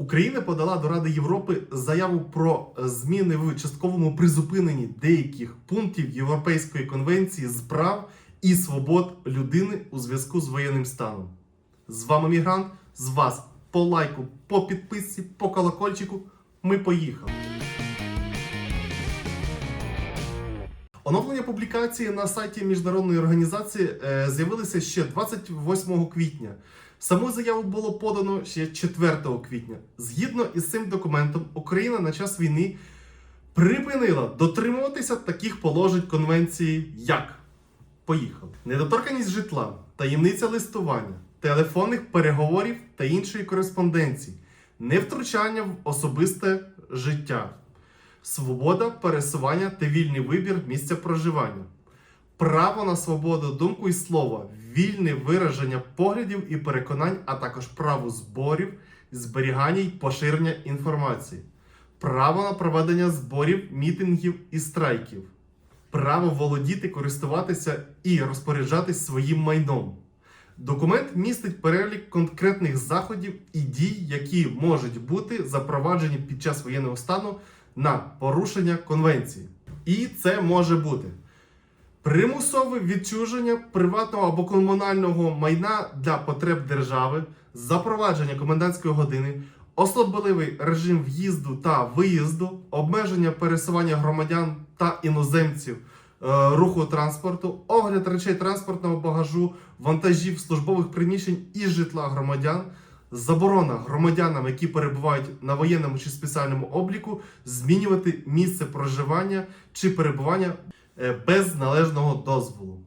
Україна подала до Ради Європи заяву про зміни в частковому призупиненні деяких пунктів Європейської конвенції з прав і свобод людини у зв'язку з воєнним станом. З вами Мігрант. З вас по лайку, по підписці, по колокольчику. Ми поїхали. Оновлення публікації на сайті міжнародної організації е, з'явилися ще 28 квітня. Саму заяву було подано ще 4 квітня. Згідно із цим документом, Україна на час війни припинила дотримуватися таких положень конвенції, як Поїхали. Недоторканість житла, таємниця листування, телефонних переговорів та іншої кореспонденції, невтручання в особисте життя, свобода пересування та вільний вибір місця проживання, право на свободу думку і слова, вільне вираження поглядів і переконань, а також право зборів, зберігання і поширення інформації, право на проведення зборів, мітингів і страйків. Право володіти, користуватися і розпоряджатись своїм майном. Документ містить перелік конкретних заходів і дій, які можуть бути запроваджені під час воєнного стану на порушення конвенції. І це може бути примусове відчуження приватного або комунального майна для потреб держави, запровадження комендантської години, особливий режим в'їзду та виїзду, обмеження пересування громадян та іноземців е, руху транспорту, огляд речей транспортного багажу, вантажів службових приміщень і житла громадян. Заборона громадянам, які перебувають на воєнному чи спеціальному обліку, змінювати місце проживання чи перебування е, без належного дозволу.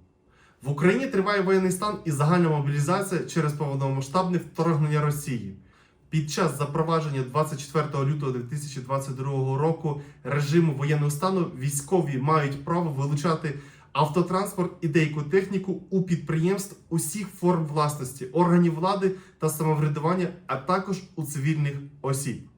В Україні триває воєнний стан і загальна мобілізація через повномасштабне вторгнення Росії. Під час запровадження 24 лютого 2022 року режиму воєнного стану військові мають право вилучати автотранспорт і деяку техніку у підприємств усіх форм власності, органів влади та самоврядування, а також у цивільних осіб.